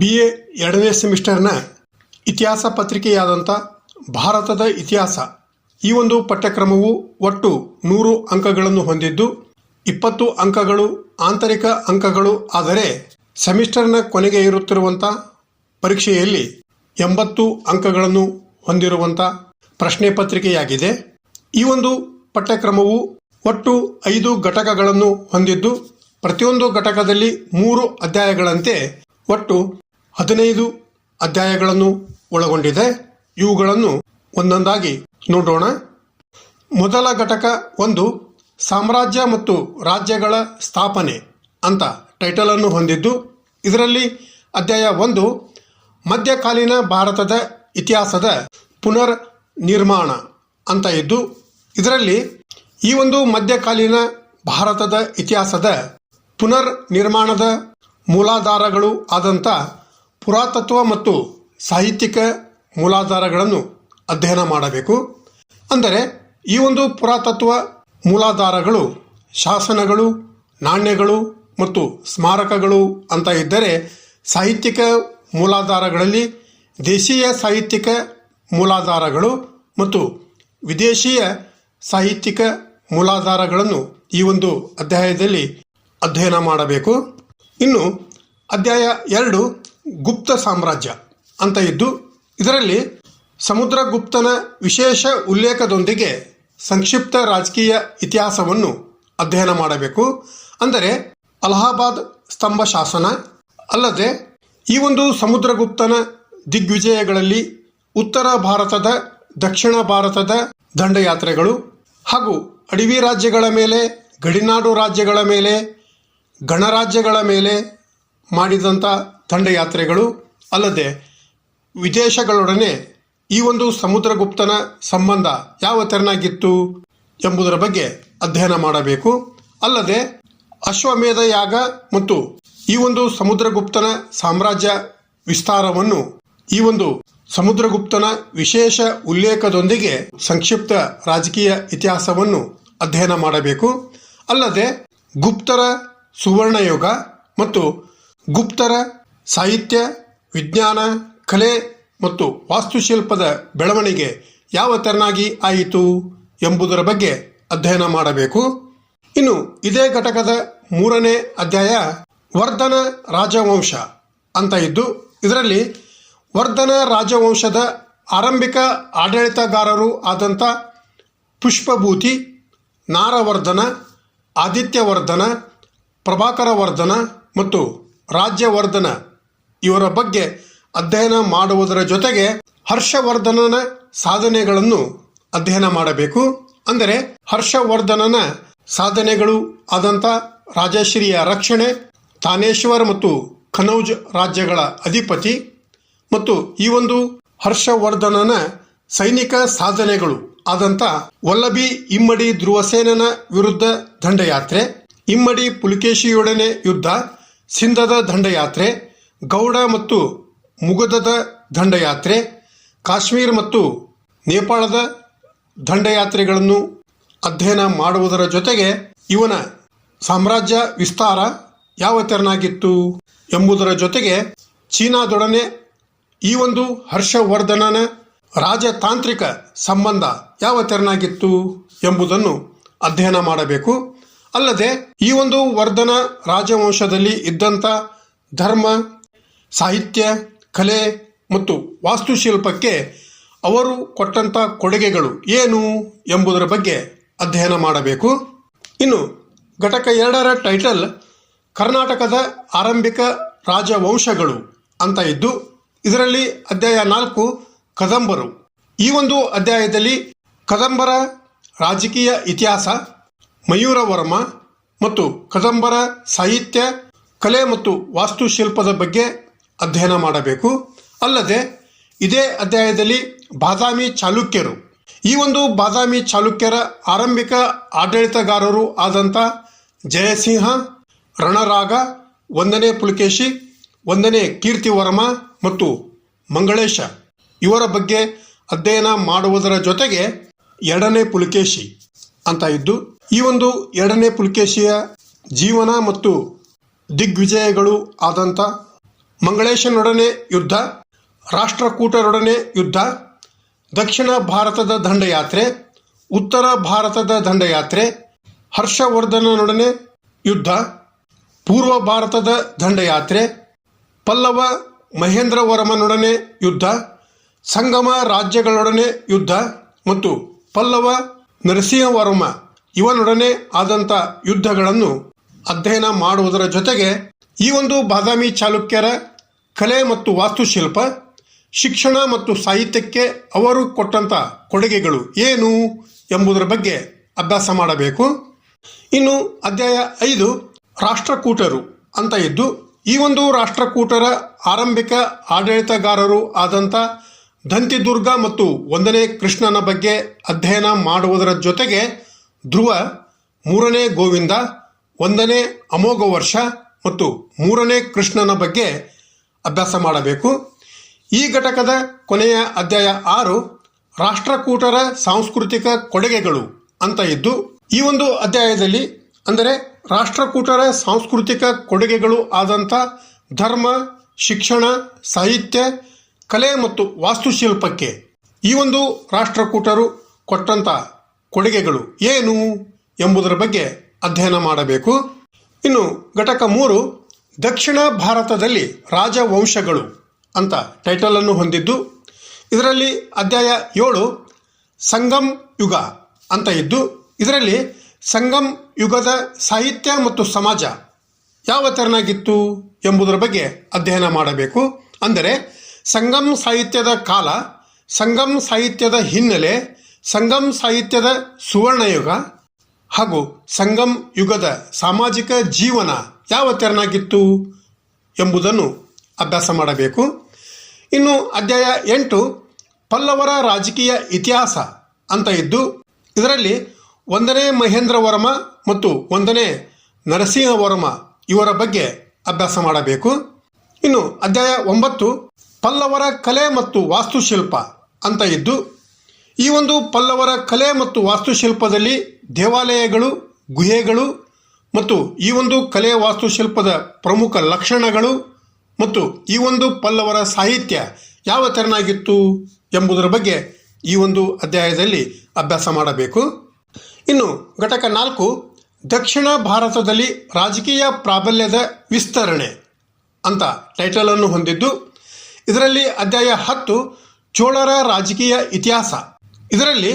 B A ಎರಡನೇ ಸೆಮಿಸ್ಟರ್ನ ಇತಿಹಾಸ ಪತ್ರಿಕೆಯಾದಂಥ ಭಾರತದ ಇತಿಹಾಸ. ಈ ಒಂದು ಪಠ್ಯಕ್ರಮವು ಒಟ್ಟು ನೂರು ಅಂಕಗಳನ್ನು ಹೊಂದಿದ್ದು, ಇಪ್ಪತ್ತು ಅಂಕಗಳು ಆಂತರಿಕ ಅಂಕಗಳು, ಆದರೆ ಸೆಮಿಸ್ಟರ್ನ ಕೊನೆಗೆ ಇರುತ್ತಿರುವಂಥ ಪರೀಕ್ಷೆಯಲ್ಲಿ ಎಂಬತ್ತು ಅಂಕಗಳನ್ನು ಹೊಂದಿರುವಂಥ ಪ್ರಶ್ನೆ ಪತ್ರಿಕೆಯಾಗಿದೆ. ಈ ಒಂದು ಪಠ್ಯಕ್ರಮವು ಒಟ್ಟು ಐದು ಘಟಕಗಳನ್ನು ಹೊಂದಿದ್ದು, ಪ್ರತಿಯೊಂದು ಘಟಕದಲ್ಲಿ ಮೂರು ಅಧ್ಯಾಯಗಳಂತೆ ಒಟ್ಟು ಹದಿನೈದು ಅಧ್ಯಾಯಗಳನ್ನು ಒಳಗೊಂಡಿದೆ. ಇವುಗಳನ್ನು ಒಂದೊಂದಾಗಿ ನೋಡೋಣ. ಮೊದಲ ಘಟಕ ಒಂದು, ಸಾಮ್ರಾಜ್ಯ ಮತ್ತು ರಾಜ್ಯಗಳ ಸ್ಥಾಪನೆ ಅಂತ ಟೈಟಲ್ ಅನ್ನು ಹೊಂದಿದ್ದು, ಇದರಲ್ಲಿ ಅಧ್ಯಾಯ ಒಂದು, ಮಧ್ಯಕಾಲೀನ ಭಾರತದ ಇತಿಹಾಸದ ಪುನರ್ ನಿರ್ಮಾಣ ಅಂತ ಇದ್ದು, ಇದರಲ್ಲಿ ಈ ಒಂದು ಮಧ್ಯಕಾಲೀನ ಭಾರತದ ಇತಿಹಾಸದ ಪುನರ್ ನಿರ್ಮಾಣದ ಮೂಲಾಧಾರಗಳು ಆದಂಥ ಪುರಾತತ್ವ ಮತ್ತು ಸಾಹಿತ್ಯಿಕ ಮೂಲಾಧಾರಗಳನ್ನು ಅಧ್ಯಯನ ಮಾಡಬೇಕು. ಅಂದರೆ ಈ ಒಂದು ಪುರಾತತ್ವ ಮೂಲಾಧಾರಗಳು, ಶಾಸನಗಳು, ನಾಣ್ಯಗಳು ಮತ್ತು ಸ್ಮಾರಕಗಳು ಅಂತ ಇದ್ದರೆ ಸಾಹಿತ್ಯಿಕ ಮೂಲಾಧಾರಗಳಲ್ಲಿ ದೇಶೀಯ ಸಾಹಿತ್ಯಿಕ ಮೂಲಾಧಾರಗಳು ಮತ್ತು ವಿದೇಶೀಯ ಸಾಹಿತ್ಯಿಕ ಮೂಲಾಧಾರಗಳನ್ನು ಈ ಒಂದು ಅಧ್ಯಾಯದಲ್ಲಿ ಅಧ್ಯಯನ ಮಾಡಬೇಕು. ಇನ್ನು ಅಧ್ಯಾಯ ಎರಡು ಗುಪ್ತ ಸಾಮ್ರಾಜ್ಯ ಅಂತ ಇದ್ದು, ಇದರಲ್ಲಿ ಸಮುದ್ರಗುಪ್ತನ ವಿಶೇಷ ಉಲ್ಲೇಖದೊಂದಿಗೆ ಸಂಕ್ಷಿಪ್ತ ರಾಜಕೀಯ ಇತಿಹಾಸವನ್ನು ಅಧ್ಯಯನ ಮಾಡಬೇಕು. ಅಂದರೆ ಅಲಹಾಬಾದ್ ಸ್ತಂಭ ಶಾಸನ, ಅಲ್ಲದೆ ಈ ಒಂದು ಸಮುದ್ರಗುಪ್ತನ ದಿಗ್ವಿಜಯಗಳಲ್ಲಿ ಉತ್ತರ ಭಾರತದ, ದಕ್ಷಿಣ ಭಾರತದ ದಂಡಯಾತ್ರೆಗಳು ಹಾಗೂ ಅಡವಿ ರಾಜ್ಯಗಳ ಮೇಲೆ, ಗಡಿನಾಡು ರಾಜ್ಯಗಳ ಮೇಲೆ, ಗಣರಾಜ್ಯಗಳ ಮೇಲೆ ಮಾಡಿದಂಥ ದಂಡಯಾತ್ರೆಗಳು ಅಲ್ಲದೆ ವಿದೇಶಗಳೊಡನೆ ಈ ಒಂದು ಸಮುದ್ರಗುಪ್ತನ ಸಂಬಂಧ ಯಾವ ತೆರನಾಗಿತ್ತು ಎಂಬುದರ ಬಗ್ಗೆ ಅಧ್ಯಯನ ಮಾಡಬೇಕು. ಅಲ್ಲದೆ ಅಶ್ವಮೇಧ ಯಾಗ ಮತ್ತು ಈ ಒಂದು ಸಮುದ್ರಗುಪ್ತನ ಸಾಮ್ರಾಜ್ಯ ವಿಸ್ತಾರವನ್ನು ಈ ಒಂದು ಸಮುದ್ರಗುಪ್ತನ ವಿಶೇಷ ಉಲ್ಲೇಖದೊಂದಿಗೆ ಸಂಕ್ಷಿಪ್ತ ರಾಜಕೀಯ ಇತಿಹಾಸವನ್ನು ಅಧ್ಯಯನ ಮಾಡಬೇಕು. ಅಲ್ಲದೆ ಗುಪ್ತರ ಸುವರ್ಣಯುಗ ಮತ್ತು ಗುಪ್ತರ ಸಾಹಿತ್ಯ, ವಿಜ್ಞಾನ, ಕಲೆ ಮತ್ತು ವಾಸ್ತುಶಿಲ್ಪದ ಬೆಳವಣಿಗೆ ಯಾವ ತೆರನಾಗಿ ಆಯಿತು ಎಂಬುದರ ಬಗ್ಗೆ ಅಧ್ಯಯನ ಮಾಡಬೇಕು. ಇನ್ನು ಇದೇ ಘಟಕದ ಮೂರನೇ ಅಧ್ಯಾಯ ವರ್ಧನ ರಾಜವಂಶ ಅಂತ ಇದ್ದು, ಇದರಲ್ಲಿ ವರ್ಧನ ರಾಜವಂಶದ ಆರಂಭಿಕ ಆಡಳಿತಗಾರರು ಆದಂಥ ಪುಷ್ಪಭೂತಿ, ನಾರವರ್ಧನ, ಆದಿತ್ಯವರ್ಧನ, ಪ್ರಭಾಕರವರ್ಧನ ಮತ್ತು ರಾಜ್ಯವರ್ಧನ ಇವರ ಬಗ್ಗೆ ಅಧ್ಯಯನ ಮಾಡುವುದರ ಜೊತೆಗೆ ಹರ್ಷವರ್ಧನನ ಸಾಧನೆಗಳನ್ನು ಅಧ್ಯಯನ ಮಾಡಬೇಕು. ಅಂದರೆ ಹರ್ಷವರ್ಧನನ ಸಾಧನೆಗಳು ಆದಂಥ ರಾಜಶ್ರೀಯ ರಕ್ಷಣೆ ತಾನೇಶ್ವರ್ ಮತ್ತು ಕನೌಜ್ ರಾಜ್ಯಗಳ ಅಧಿಪತಿ ಮತ್ತು ಈ ಒಂದು ಹರ್ಷವರ್ಧನನ ಸೈನಿಕ ಸಾಧನೆಗಳು ಆದಂಥ ವಲ್ಲಭಿ ಇಮ್ಮಡಿ ಧ್ರುವಸೇನನ ವಿರುದ್ಧ ದಂಡಯಾತ್ರೆ, ಇಮ್ಮಡಿ ಪುಲಿಕೇಶಿಯೊಡನೆ ಯುದ್ಧ, ಸಿಂಧದ ದಂಡಯಾತ್ರೆ ಗೌಡ ಮತ್ತು ಮುಗದದ ದಂಡಯಾತ್ರೆ, ಕಾಶ್ಮೀರ ಮತ್ತು ನೇಪಾಳದ ದಂಡಯಾತ್ರೆಗಳನ್ನು ಅಧ್ಯಯನ ಮಾಡುವುದರ ಜೊತೆಗೆ ಇವನ ಸಾಮ್ರಾಜ್ಯ ವಿಸ್ತಾರ ಯಾವ ತೆರನಾಗಿತ್ತು ಎಂಬುದರ ಜೊತೆಗೆ ಚೀನಾದೊಡನೆ ಈ ಒಂದು ಹರ್ಷವರ್ಧನನ ರಾಜತಾಂತ್ರಿಕ ಸಂಬಂಧ ಯಾವ ತೆರನಾಗಿತ್ತು ಎಂಬುದನ್ನು ಅಧ್ಯಯನ ಮಾಡಬೇಕು. ಅಲ್ಲದೆ ಈ ಒಂದು ವರ್ಧನ ರಾಜವಂಶದಲ್ಲಿ ಇದ್ದಂಥ ಧರ್ಮ ಸಾಹಿತ್ಯ, ಕಲೆ ಮತ್ತು ವಾಸ್ತುಶಿಲ್ಪಕ್ಕೆ ಅವರು ಕೊಟ್ಟಂಥ ಕೊಡುಗೆಗಳು ಏನು ಎಂಬುದರ ಬಗ್ಗೆ ಅಧ್ಯಯನ ಮಾಡಬೇಕು. ಇನ್ನು ಘಟಕ ಎರಡರ ಟೈಟಲ್ ಕರ್ನಾಟಕದ ಆರಂಭಿಕ ರಾಜವಂಶಗಳು ಅಂತ ಇದ್ದು, ಇದರಲ್ಲಿ ಅಧ್ಯಾಯ ನಾಲ್ಕು ಕದಂಬರು. ಈ ಒಂದು ಅಧ್ಯಾಯದಲ್ಲಿ ಕದಂಬರ ರಾಜಕೀಯ ಇತಿಹಾಸ, ಮಯೂರವರ್ಮ ಮತ್ತು ಕದಂಬರ ಸಾಹಿತ್ಯ, ಕಲೆ ಮತ್ತು ವಾಸ್ತುಶಿಲ್ಪದ ಬಗ್ಗೆ ಅಧ್ಯಯನ ಮಾಡಬೇಕು. ಅಲ್ಲದೆ, ಇದೇ ಅಧ್ಯಾಯದಲ್ಲಿ ಬಾದಾಮಿ ಚಾಲುಕ್ಯರು. ಈ ಒಂದು ಬಾದಾಮಿ ಚಾಲುಕ್ಯರ ಆರಂಭಿಕ ಆಡಳಿತಗಾರರು ಆದಂಥ ಜಯಸಿಂಹ, ರಣರಾಗ, ಒಂದನೇ ಪುಲಕೇಶಿ, ಒಂದನೇ ಕೀರ್ತಿವರ್ಮ ಮತ್ತು ಮಂಗಳೇಶ. ಇವರ ಬಗ್ಗೆ ಅಧ್ಯಯನ ಮಾಡುವುದರ ಜೊತೆಗೆ ಎರಡನೇ ಪುಲಕೇಶಿ ಅಂತ ಇದ್ದು, ಈ ಒಂದು ಎರಡನೇ ಪುಲಕೇಶಿಯ ಜೀವನ ಮತ್ತು ದಿಗ್ವಿಜಯಗಳು ಆದಂಥ ಮಂಗಳೇಶನೊಡನೆ ಯುದ್ಧ, ರಾಷ್ಟ್ರಕೂಟರೊಡನೆ ಯುದ್ಧ, ದಕ್ಷಿಣ ಭಾರತದ ದಂಡಯಾತ್ರೆ, ಉತ್ತರ ಭಾರತದ ದಂಡಯಾತ್ರೆ, ಹರ್ಷವರ್ಧನನೊಡನೆ ಯುದ್ಧ, ಪೂರ್ವ ಭಾರತದ ದಂಡಯಾತ್ರೆ, ಪಲ್ಲವ ಮಹೇಂದ್ರವರ್ಮನೊಡನೆ ಯುದ್ಧ, ಸಂಗಮ ರಾಜ್ಯಗಳೊಡನೆ ಯುದ್ಧ ಮತ್ತು ಪಲ್ಲವ ನರಸಿಂಹವರ್ಮ ಇವನೊಡನೆ ಆದಂಥ ಯುದ್ಧಗಳನ್ನು ಅಧ್ಯಯನ ಮಾಡುವುದರ ಜೊತೆಗೆ ಈ ಒಂದು ಬಾದಾಮಿ ಚಾಲುಕ್ಯರ ಕಲೆ ಮತ್ತು ವಾಸ್ತುಶಿಲ್ಪ, ಶಿಕ್ಷಣ ಮತ್ತು ಸಾಹಿತ್ಯಕ್ಕೆ ಅವರು ಕೊಟ್ಟಂತ ಕೊಡುಗೆಗಳು ಏನು ಎಂಬುದರ ಬಗ್ಗೆ ಅಭ್ಯಾಸ ಮಾಡಬೇಕು. ಇನ್ನು ಅಧ್ಯಾಯ ಐದು, ರಾಷ್ಟ್ರಕೂಟರು ಅಂತ ಇದ್ದು ಈ ಒಂದು ರಾಷ್ಟ್ರಕೂಟರ ಆರಂಭಿಕ ಆಡಳಿತಗಾರರು ಆದಂಥ ದಂತಿದುರ್ಗ ಮತ್ತು ಒಂದನೇ ಕೃಷ್ಣನ ಬಗ್ಗೆ ಅಧ್ಯಯನ ಮಾಡುವುದರ ಜೊತೆಗೆ ಧ್ರುವ, ಮೂರನೇ ಗೋವಿಂದ, ಒಂದನೇ ಅಮೋಘ ವರ್ಷ ಮತ್ತು ಮೂರನೇ ಕೃಷ್ಣನ ಬಗ್ಗೆ ಅಭ್ಯಾಸ ಮಾಡಬೇಕು. ಈ ಘಟಕದ ಕೊನೆಯ ಅಧ್ಯಾಯ ಆರು, ರಾಷ್ಟ್ರಕೂಟರ ಸಾಂಸ್ಕೃತಿಕ ಕೊಡುಗೆಗಳು ಅಂತ ಇದ್ದು, ಈ ಒಂದು ಅಧ್ಯಾಯದಲ್ಲಿ ಅಂದರೆ ರಾಷ್ಟ್ರಕೂಟರ ಸಾಂಸ್ಕೃತಿಕ ಕೊಡುಗೆಗಳು ಆದಂಥ ಧರ್ಮ, ಶಿಕ್ಷಣ, ಸಾಹಿತ್ಯ, ಕಲೆ ಮತ್ತು ವಾಸ್ತುಶಿಲ್ಪಕ್ಕೆ ಈ ಒಂದು ರಾಷ್ಟ್ರಕೂಟರು ಕೊಟ್ಟಂತ ಕೊಡುಗೆಗಳು ಏನು ಎಂಬುದರ ಬಗ್ಗೆ ಅಧ್ಯಯನ ಮಾಡಬೇಕು. ಇನ್ನು ಘಟಕ ಮೂರು ದಕ್ಷಿಣ ಭಾರತದಲ್ಲಿ ರಾಜವಂಶಗಳು ಅಂತ ಟೈಟಲ್ ಅನ್ನು ಹೊಂದಿದ್ದು, ಇದರಲ್ಲಿ ಅಧ್ಯಾಯ ಏಳು, ಸಂಗಮ್ ಯುಗ ಅಂತ ಇದ್ದು, ಇದರಲ್ಲಿ ಸಂಗಮ್ ಯುಗದ ಸಾಹಿತ್ಯ ಮತ್ತು ಸಮಾಜ ಯಾವ ತೆರನಾಗಿತ್ತು ಎಂಬುದರ ಬಗ್ಗೆ ಅಧ್ಯಯನ ಮಾಡಬೇಕು. ಅಂದರೆ, ಸಂಗಮ್ ಸಾಹಿತ್ಯದ ಕಾಲ, ಸಂಗಮ್ ಸಾಹಿತ್ಯದ ಹಿನ್ನೆಲೆ, ಸಂಗಮ್ ಸಾಹಿತ್ಯದ ಸುವರ್ಣಯುಗ ಹಾಗೂ ಸಂಗಮ್ ಯುಗದ ಸಾಮಾಜಿಕ ಜೀವನ ಯಾವ ತೆರನಾಗಿತ್ತು ಎಂಬುದನ್ನು ಅಭ್ಯಾಸ ಮಾಡಬೇಕು. ಇನ್ನು ಅಧ್ಯಾಯ ಎಂಟು, ಪಲ್ಲವರ ರಾಜಕೀಯ ಇತಿಹಾಸ ಅಂತ ಇದ್ದು, ಇದರಲ್ಲಿ ಒಂದನೇ ಮಹೇಂದ್ರ ವರ್ಮ ಮತ್ತು ಒಂದನೇ ನರಸಿಂಹವರ್ಮ ಇವರ ಬಗ್ಗೆ ಅಭ್ಯಾಸ ಮಾಡಬೇಕು. ಇನ್ನು ಅಧ್ಯಾಯ ಒಂಬತ್ತು, ಪಲ್ಲವರ ಕಲೆ ಮತ್ತು ವಾಸ್ತುಶಿಲ್ಪ ಅಂತ ಇದ್ದು, ಈ ಒಂದು ಪಲ್ಲವರ ಕಲೆ ಮತ್ತು ವಾಸ್ತುಶಿಲ್ಪದಲ್ಲಿ ದೇವಾಲಯಗಳು, ಗುಹೆಗಳು ಮತ್ತು ಈ ಒಂದು ಕಲೆ ವಾಸ್ತುಶಿಲ್ಪದ ಪ್ರಮುಖ ಲಕ್ಷಣಗಳು ಮತ್ತು ಈ ಒಂದು ಪಲ್ಲವರ ಸಾಹಿತ್ಯ ಯಾವ ತೆರನಾಗಿತ್ತು ಎಂಬುದರ ಬಗ್ಗೆ ಈ ಒಂದು ಅಧ್ಯಾಯದಲ್ಲಿ ಅಭ್ಯಾಸ ಮಾಡಬೇಕು. ಇನ್ನು ಘಟಕ ನಾಲ್ಕು, ದಕ್ಷಿಣ ಭಾರತದಲ್ಲಿ ರಾಜಕೀಯ ಪ್ರಾಬಲ್ಯದ ವಿಸ್ತರಣೆ ಅಂತ ಟೈಟಲ್ ಅನ್ನು ಹೊಂದಿದ್ದು, ಇದರಲ್ಲಿ ಅಧ್ಯಾಯ ಹತ್ತು, ಚೋಳರ ರಾಜಕೀಯ ಇತಿಹಾಸ. ಇದರಲ್ಲಿ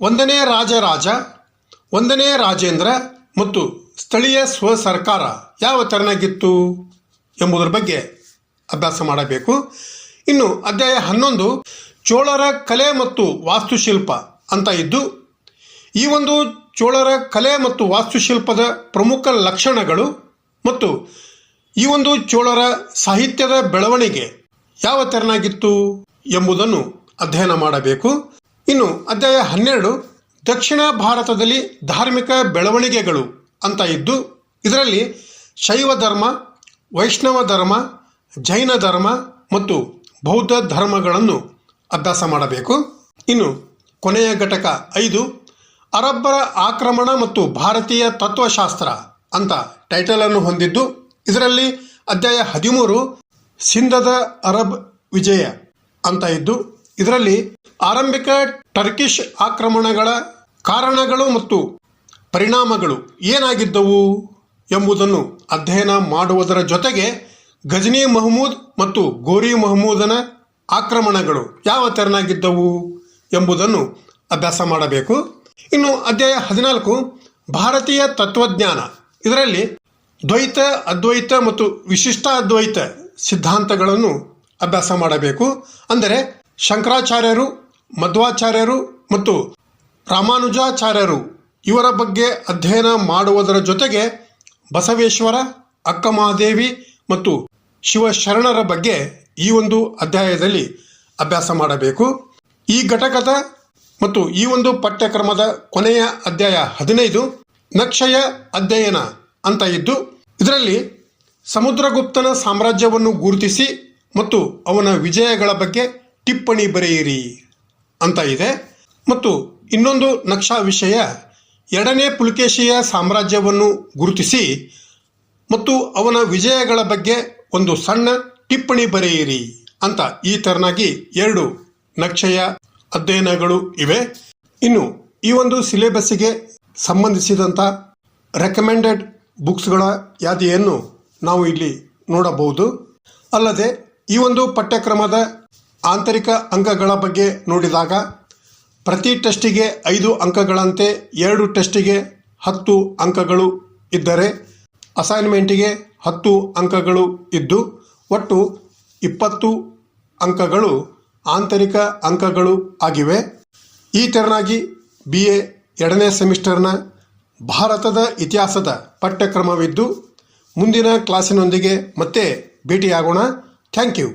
ಒಂದನೇ ರಾಜರಾಜ ಒಂದನೇ ರಾಜೇಂದ್ರ ಮತ್ತು ಸ್ಥಳೀಯ ಸ್ವ ಸರ್ಕಾರ ಯಾವ ತೆರನಾಗಿತ್ತು ಎಂಬುದರ ಬಗ್ಗೆ ಅಭ್ಯಾಸ ಮಾಡಬೇಕು. ಇನ್ನು ಅಧ್ಯಾಯ ಹನ್ನೊಂದು, ಚೋಳರ ಕಲೆ ಮತ್ತು ವಾಸ್ತುಶಿಲ್ಪ ಅಂತ ಇದ್ದು, ಈ ಒಂದು ಚೋಳರ ಕಲೆ ಮತ್ತು ವಾಸ್ತುಶಿಲ್ಪದ ಪ್ರಮುಖ ಲಕ್ಷಣಗಳು ಮತ್ತು ಈ ಒಂದು ಚೋಳರ ಸಾಹಿತ್ಯದ ಬೆಳವಣಿಗೆ ಯಾವ ತೆರನಾಗಿತ್ತು ಎಂಬುದನ್ನು ಅಧ್ಯಯನ ಮಾಡಬೇಕು. ಇನ್ನು ಅಧ್ಯಾಯ ಹನ್ನೆರಡು ದಕ್ಷಿಣ ಭಾರತದಲ್ಲಿ ಧಾರ್ಮಿಕ ಬೆಳವಣಿಗೆಗಳು ಅಂತ ಇದ್ದು, ಇದರಲ್ಲಿ ಶೈವ ಧರ್ಮ, ವೈಷ್ಣವ ಧರ್ಮ, ಜೈನ ಧರ್ಮ ಮತ್ತು ಬೌದ್ಧ ಧರ್ಮಗಳನ್ನು ಅಭ್ಯಾಸ ಮಾಡಬೇಕು. ಇನ್ನು ಕೊನೆಯ ಘಟಕ ಐದು, ಅರಬ್ಬರ ಆಕ್ರಮಣ ಮತ್ತು ಭಾರತೀಯ ತತ್ವಶಾಸ್ತ್ರ ಅಂತ ಟೈಟಲ್ ಅನ್ನು ಹೊಂದಿದ್ದು, ಇದರಲ್ಲಿ ಅಧ್ಯಾಯ ಹದಿಮೂರು, ಸಿಂಧದ ಅರಬ್ ವಿಜಯ ಅಂತ ಇದ್ದು, ಇದರಲ್ಲಿ ಆರಂಭಿಕ ಟರ್ಕಿಶ್ ಆಕ್ರಮಣಗಳ ಕಾರಣಗಳು ಮತ್ತು ಪರಿಣಾಮಗಳು ಏನಾಗಿದ್ದವು ಎಂಬುದನ್ನು ಅಧ್ಯಯನ ಮಾಡುವುದರ ಜೊತೆಗೆ ಗಜನಿ ಮಹಮೂದ್ ಮತ್ತು ಗೋರಿ ಮಹಮೂದನ ಆಕ್ರಮಣಗಳು ಯಾವ ತೆರನಾಗಿದ್ದವು ಎಂಬುದನ್ನು ಅಭ್ಯಾಸ ಮಾಡಬೇಕು. ಇನ್ನು ಅಧ್ಯಾಯ ಹದಿನಾಲ್ಕು, ಭಾರತೀಯ ತತ್ವಜ್ಞಾನ. ಇದರಲ್ಲಿ ದ್ವೈತ, ಅದ್ವೈತ ಮತ್ತು ವಿಶಿಷ್ಟ ಅದ್ವೈತ ಸಿದ್ಧಾಂತಗಳನ್ನು ಅಭ್ಯಾಸ ಮಾಡಬೇಕು. ಅಂದರೆ ಶಂಕರಾಚಾರ್ಯರು, ಮಧ್ವಾಚಾರ್ಯರು ಮತ್ತು ರಾಮಾನುಜಾಚಾರ್ಯರು ಇವರ ಬಗ್ಗೆ ಅಧ್ಯಯನ ಮಾಡುವುದರ ಜೊತೆಗೆ ಬಸವೇಶ್ವರ, ಅಕ್ಕಮಹಾದೇವಿ ಮತ್ತು ಶಿವಶರಣರ ಬಗ್ಗೆ ಈ ಒಂದು ಅಧ್ಯಾಯದಲ್ಲಿ ಅಭ್ಯಾಸ ಮಾಡಬೇಕು. ಈ ಘಟಕದ ಮತ್ತು ಈ ಒಂದು ಪಠ್ಯಕ್ರಮದ ಕೊನೆಯ ಅಧ್ಯಾಯ ಹದಿನೈದು ನಕ್ಷಯ ಅಧ್ಯಯನ ಅಂತ ಇದ್ದು, ಇದರಲ್ಲಿ ಸಮುದ್ರಗುಪ್ತನ ಸಾಮ್ರಾಜ್ಯವನ್ನು ಗುರುತಿಸಿ ಮತ್ತು ಅವನ ವಿಜಯಗಳ ಬಗ್ಗೆ ಟಿಪ್ಪಣಿ ಬರೆಯಿರಿ ಅಂತ ಇದೆ. ಮತ್ತು ಇನ್ನೊಂದು ನಕ್ಷಾ ವಿಷಯ. ಎರಡನೇ ಪುಲಕೇಶಿಯ ಸಾಮ್ರಾಜ್ಯವನ್ನು ಗುರುತಿಸಿ ಮತ್ತು ಅವನ ವಿಜಯಗಳ ಬಗ್ಗೆ ಒಂದು ಸಣ್ಣ ಟಿಪ್ಪಣಿ ಬರೆಯಿರಿ ಅಂತ ಈ ತೆರನಾಗಿ ಎರಡು ನಕ್ಷೆಯ ಅಧ್ಯಯನಗಳು ಇವೆ. ಇನ್ನು ಈ ಒಂದು ಸಿಲೆಬಸ್ಸಿಗೆ ಸಂಬಂಧಿಸಿದಂಥ ರೆಕಮೆಂಡೆಡ್ ಬುಕ್ಸ್ಗಳ ಯಾದಿಯನ್ನು ನಾವು ಇಲ್ಲಿ ನೋಡಬಹುದು. ಅಲ್ಲದೆ ಈ ಒಂದು ಪಠ್ಯಕ್ರಮದ ಆಂತರಿಕ ಅಂಗಗಳ ಬಗ್ಗೆ ನೋಡಿದಾಗ ಪ್ರತಿ ಟೆಸ್ಟಿಗೆ ಐದು ಅಂಕಗಳಂತೆ ಎರಡು ಟೆಸ್ಟಿಗೆ ಹತ್ತು ಅಂಕಗಳು ಇದ್ದರೆ ಅಸೈನ್ಮೆಂಟಿಗೆ ಹತ್ತು ಅಂಕಗಳು ಇದ್ದು, ಒಟ್ಟು ಇಪ್ಪತ್ತು ಅಂಕಗಳು ಆಂತರಿಕ ಅಂಕಗಳು ಆಗಿವೆ. ಈ ತೆರನಾಗಿ ಬಿ ಎ ಎರಡನೇ ಸೆಮಿಸ್ಟರ್ನ ಭಾರತದ ಇತಿಹಾಸದ ಪಠ್ಯಕ್ರಮವಿದ್ದು, ಮುಂದಿನ ಕ್ಲಾಸಿನೊಂದಿಗೆ ಮತ್ತೆ ಭೇಟಿಯಾಗೋಣ. Thank you.